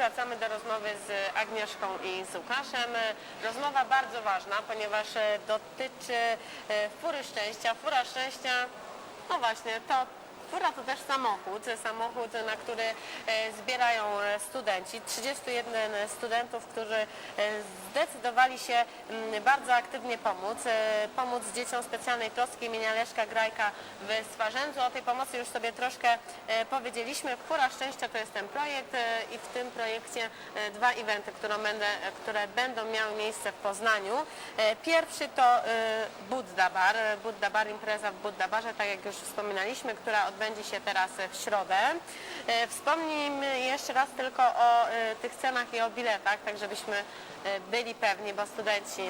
wracamy do rozmowy z Agnieszką i z Łukaszem. Rozmowa bardzo ważna, ponieważ dotyczy e, fury szczęścia. Fura szczęścia, no właśnie, to fura to też samochód, samochód, na który e, zbierają e, studenci. 31 studentów, którzy e, zdecydowali się mm, bardzo aktywnie pomóc, pomóc dzieciom specjalnej troski imienia Leszka Grajka w Swarzędzu. O tej pomocy już sobie troszkę powiedzieliśmy. Fura Szczęścia to jest ten projekt i w tym projekcie dwa eventy, które które będą miały miejsce w Poznaniu. Pierwszy to Buddha Bar, Buddha Bar, impreza w Buddha Barze, tak jak już wspominaliśmy, która odbędzie się teraz w środę. E, Wspomnijmy jeszcze raz tylko o e, tych cenach i o biletach, tak żebyśmy e, byli pewni, bo studenci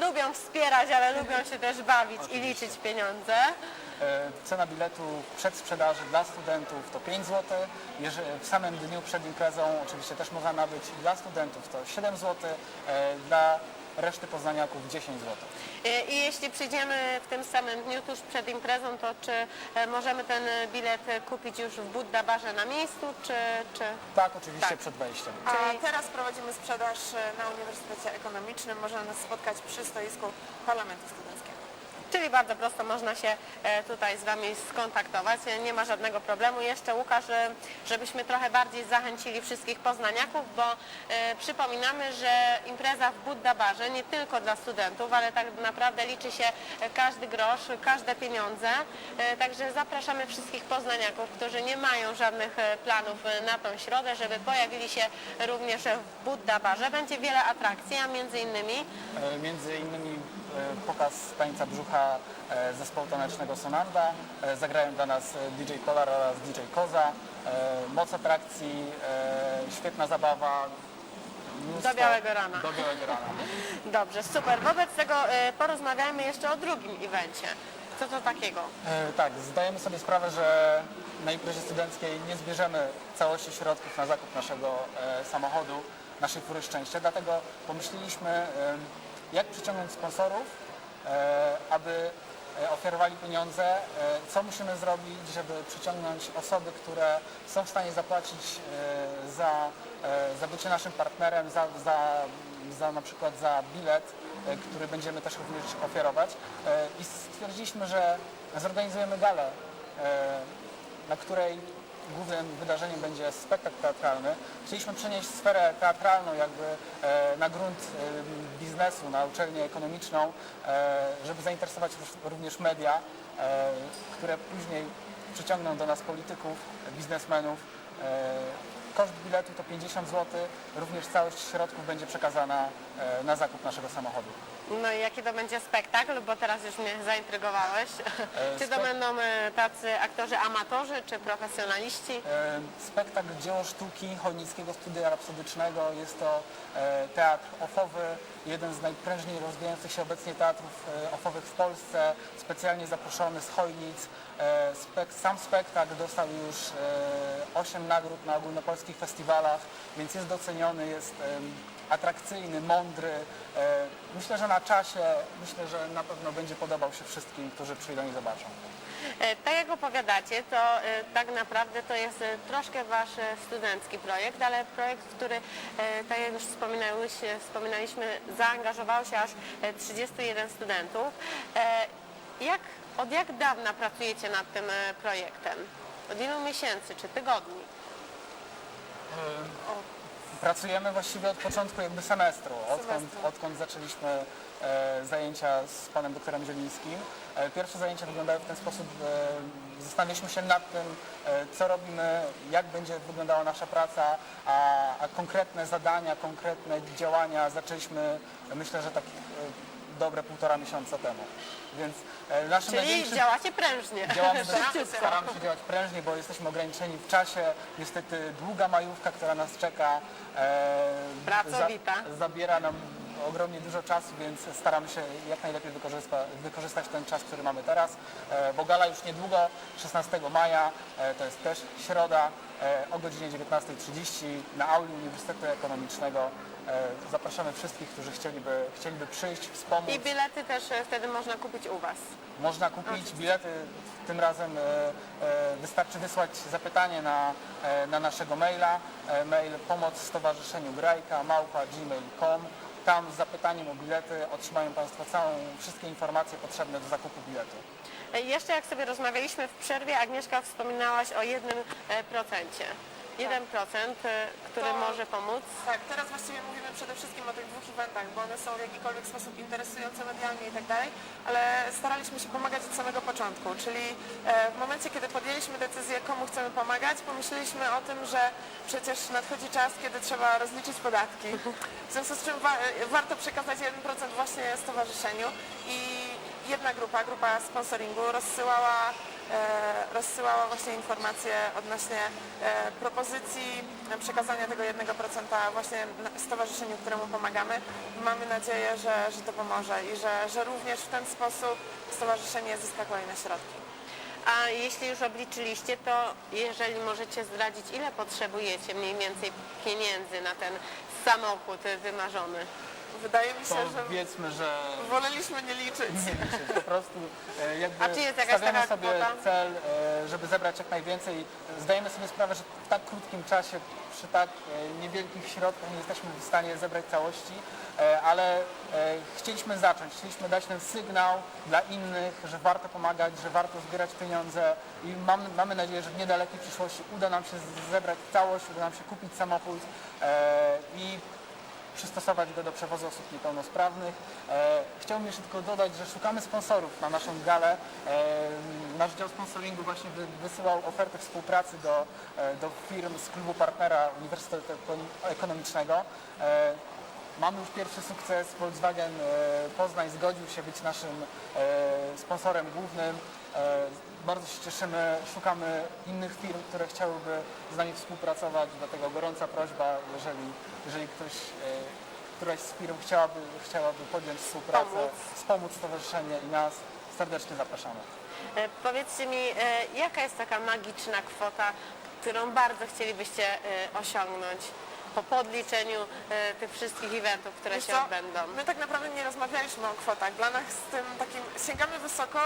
lubią wspierać, ale lubią się też bawić i liczyć pieniądze. Cena biletu przedsprzedaży dla studentów to 5 zł. W samym dniu przed imprezą oczywiście też można nabyć dla studentów to 7 zł, dla reszty poznaniaków 10 zł. E, I jeśli przyjdziemy w tym samym dniu tuż przed imprezą, to czy e, możemy ten bilet kupić już w Buddha Barze na miejscu, czy... czy... Tak, oczywiście Tak. przed wejściem. A teraz prowadzimy sprzedaż e, na Uniwersytecie Ekonomicznym. Można nas spotkać przy stoisku Parlamentu Studenckiego. Czyli bardzo prosto można się e, tutaj z Wami skontaktować, E, nie ma żadnego problemu. Jeszcze Łukasz, e, żebyśmy trochę bardziej zachęcili wszystkich poznaniaków, bo przypominamy, że impreza w Buddha Barze nie tylko dla studentów, ale tak naprawdę liczy się każdy grosz, każde pieniądze. Także zapraszamy wszystkich poznaniaków, którzy nie mają żadnych planów na tą środę, żeby pojawili się również w Buddha Barze. Będzie wiele atrakcji, a między innymi Między innymi pokaz tańca brzucha e, zespołu tanecznego Sonanda. E, Zagrają dla nas e, DJ Polar oraz DJ Koza. E, Moc atrakcji, e, świetna zabawa. Do białego rana. Do białego rana. Dobrze, super. Wobec tego e, porozmawiajmy jeszcze o drugim evencie. Co to takiego? E, Tak, zdajemy sobie sprawę, że na imprezie studenckiej nie zbierzemy całości środków na zakup naszego e, samochodu, naszej fury szczęścia, dlatego pomyśleliśmy, e, jak przyciągnąć sponsorów, e, aby e, ofiarowali pieniądze, e, co musimy zrobić, żeby przyciągnąć osoby, które są w stanie zapłacić za, za bycie naszym partnerem, za, za, za na przykład za bilet, który będziemy też również ofiarować. E, I stwierdziliśmy, że zorganizujemy galę, na której głównym wydarzeniem będzie spektakl teatralny. Chcieliśmy przenieść sferę teatralną jakby e, na grunt e, biznesu, na uczelnię ekonomiczną, e, żeby zainteresować ró- również media, które później przyciągną do nas polityków, biznesmenów. E, Koszt biletu to 50 zł, również całość środków będzie przekazana e, na zakup naszego samochodu. No i jaki to będzie spektakl, bo teraz już mnie zaintrygowałeś. czy to spek- będą e, tacy aktorzy amatorzy, czy profesjonaliści? E, Spektakl Dzieło Sztuki Chojnickiego Studia Rapsodycznego. Jest to e, teatr ofowy, jeden z najprężniej rozwijających się obecnie teatrów e, ofowych w Polsce, specjalnie zaproszony z Chojnic. E, Spek sam spektakl dostał już 8 nagród na festiwalach, więc jest doceniony, jest atrakcyjny, mądry. E, Myślę, że na czasie, myślę, że na pewno będzie podobał się wszystkim, którzy przyjdą i zobaczą. E, Tak jak opowiadacie, to e, tak naprawdę to jest troszkę wasz studencki projekt, ale projekt, który, tak jak już wspominaliśmy, zaangażowało się aż e, 31 studentów. Jak, od jak dawna pracujecie nad tym projektem? Od ilu miesięcy czy tygodni? Pracujemy właściwie od początku jakby semestru, odkąd, Semestru. odkąd zaczęliśmy e, zajęcia z panem doktorem Zielińskim. E, pierwsze zajęcia wyglądały w ten sposób, e, zastanawialiśmy się nad tym, e, co robimy, jak będzie wyglądała nasza praca, a, a konkretne zadania, konkretne działania zaczęliśmy, myślę, że tak e, dobre półtora miesiąca temu. Więc e, naszym Czyli największym... działacie prężnie. Działamy Szybciutko. się działać prężnie, bo jesteśmy ograniczeni w czasie. Niestety długa majówka, która nas czeka, e, Pracowita. zabiera nam ogromnie dużo czasu, więc staramy się jak najlepiej wykorzysta, wykorzystać ten czas, który mamy teraz, e, bo gala już niedługo, 16 maja, e, to jest też środa, e, o godzinie 19.30 na auli Uniwersytetu Ekonomicznego. Zapraszamy wszystkich, którzy chcieliby, chcieliby przyjść, wspomóc. I bilety też wtedy można kupić u Was. Można kupić bilety, tym razem wystarczy wysłać zapytanie na, na naszego maila, mail pomoc Stowarzyszeniu Grajka, małpa gmail.com. Tam z zapytaniem o bilety otrzymają Państwo całą, wszystkie informacje potrzebne do zakupu biletu. Jeszcze jak sobie rozmawialiśmy w przerwie, Agnieszka wspominałaś o jednym e, procencie. 1%, e, który To- może pomóc. Tak, teraz właściwie mówimy przede wszystkim o tych dwóch eventach, bo one są w jakikolwiek sposób interesujące medialnie i tak dalej, ale staraliśmy się pomagać od samego początku, czyli e, w momencie, kiedy podjęliśmy decyzję, komu chcemy pomagać, pomyśleliśmy o tym, że przecież nadchodzi czas, kiedy trzeba rozliczyć podatki, w związku z czym wa warto przekazać 1% właśnie stowarzyszeniu i jedna grupa, grupa sponsoringu rozsyłała rozsyłała właśnie informacje odnośnie e, propozycji e, przekazania tego 1% właśnie stowarzyszeniu, któremu pomagamy. Mamy nadzieję, że, że to pomoże i że, że również w ten sposób stowarzyszenie zyska kolejne środki. A jeśli już obliczyliście, to jeżeli możecie zdradzić, ile potrzebujecie mniej więcej pieniędzy na ten samochód e, wymarzony? Wydaje mi To się, że wiedzmy, że woleliśmy nie liczyć. nie liczyć, po prostu e, jakby A czy jest jakaś stawiamy taka sobie kwota? cel, e, żeby zebrać jak najwięcej. Zdajemy sobie sprawę, że w tak krótkim czasie, przy tak e, niewielkich środkach nie jesteśmy w stanie zebrać całości, e, ale e, chcieliśmy zacząć, chcieliśmy dać ten sygnał dla innych, że warto pomagać, że warto zbierać pieniądze i mam, mamy nadzieję, że w niedalekiej przyszłości uda nam się z- zebrać całość, uda nam się kupić samochód e, i przystosować go do przewozu osób niepełnosprawnych. E, chciałbym jeszcze tylko dodać, że szukamy sponsorów na naszą galę. E, nasz dział sponsoringu właśnie wy, wysyłał oferty współpracy do, e, do firm z klubu partnera Uniwersytetu Ekon- Ekonomicznego. Mamy już pierwszy sukces. Volkswagen e, Poznań zgodził się być naszym e, sponsorem głównym. E, Bardzo się cieszymy, szukamy innych firm, które chciałyby z nami współpracować, dlatego gorąca prośba, jeżeli, jeżeli ktoś, któraś z firm chciałaby, chciałaby podjąć współpracę, Pomóc. wspomóc stowarzyszenie i nas, serdecznie zapraszamy. Powiedzcie mi, jaka jest taka magiczna kwota, którą bardzo chcielibyście osiągnąć po podliczeniu e, tych wszystkich eventów, które Wiesz się co? odbędą? My tak naprawdę nie rozmawialiśmy o kwotach. Dla nas z tym takim sięgamy wysoko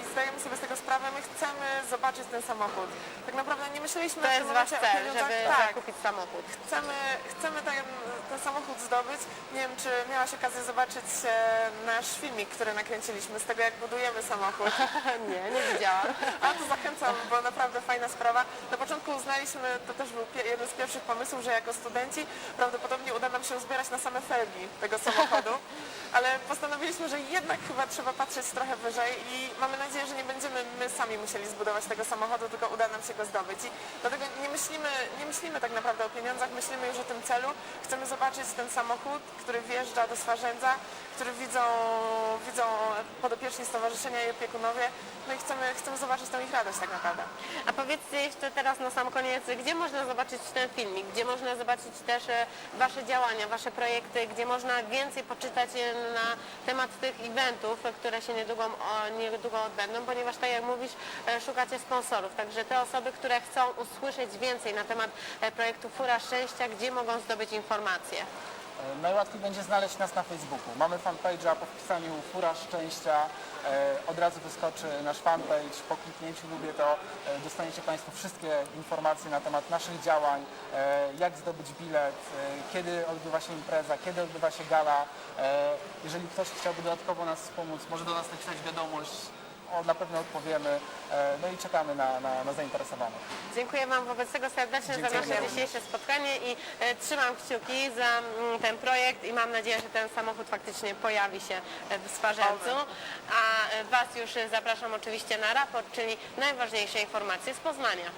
i- zdajemy sobie z tego sprawę, my chcemy zobaczyć ten samochód. Tak naprawdę nie myśleliśmy To jest wasz cel, żeby tak, zakupić samochód. chcemy, chcemy ten, ten samochód zdobyć. Nie wiem, czy miałaś okazję zobaczyć e, nasz filmik, który nakręciliśmy z tego, jak budujemy samochód. nie, nie widziałam. A to zachęcam, bo naprawdę fajna sprawa. Na początku uznaliśmy, to też był jeden z pierwszych pomysłów, że jako studenci prawdopodobnie uda nam się uzbierać na same felgi tego samochodu, ale postanowiliśmy, że jednak chyba trzeba patrzeć trochę wyżej i mamy nadzieję, że nie będziemy my sami musieli zbudować tego samochodu, tylko uda nam się go zdobyć. I dlatego nie myślimy, nie myślimy tak naprawdę o pieniądzach, myślimy już o tym celu. Chcemy zobaczyć ten samochód, który wjeżdża do Swarzędza, który widzą, widzą podopieczni stowarzyszenia i opiekunowie. No i chcemy, chcemy zobaczyć tą ich radość tak naprawdę. A powiedzcie jeszcze teraz na sam koniec, gdzie można zobaczyć ten filmik, gdzie można zobaczyć też Wasze działania, Wasze projekty, gdzie można więcej poczytać e, na temat tych eventów, które się niedługo, niedługo odbędą, ponieważ tak jak mówisz, e, szukacie sponsorów. Także te osoby, które chcą usłyszeć więcej na temat e, projektu Fura Szczęścia, gdzie mogą zdobyć informacje? E, Najłatwiej będzie znaleźć nas na Facebooku. Mamy fanpage'a po wpisaniu Fura Szczęścia. E, Od razu wyskoczy nasz fanpage. Po kliknięciu lubię to e, dostaniecie Państwo wszystkie informacje na temat naszych działań, jak zdobyć bilet, kiedy odbywa się impreza, kiedy odbywa się gala. Jeżeli ktoś chciałby dodatkowo nas wspomóc, może do nas napisać wiadomość. O, na pewno odpowiemy. E, No i czekamy na, na, na zainteresowanych. Dziękuję Wam wobec tego serdecznie za Dziękuję nasze również. dzisiejsze spotkanie i e, trzymam kciuki za mm, ten projekt i mam nadzieję, że ten samochód faktycznie pojawi się e, w Sparzęcu. A e, Was już e, zapraszam oczywiście na raport, czyli najważniejsze informacje z Poznania.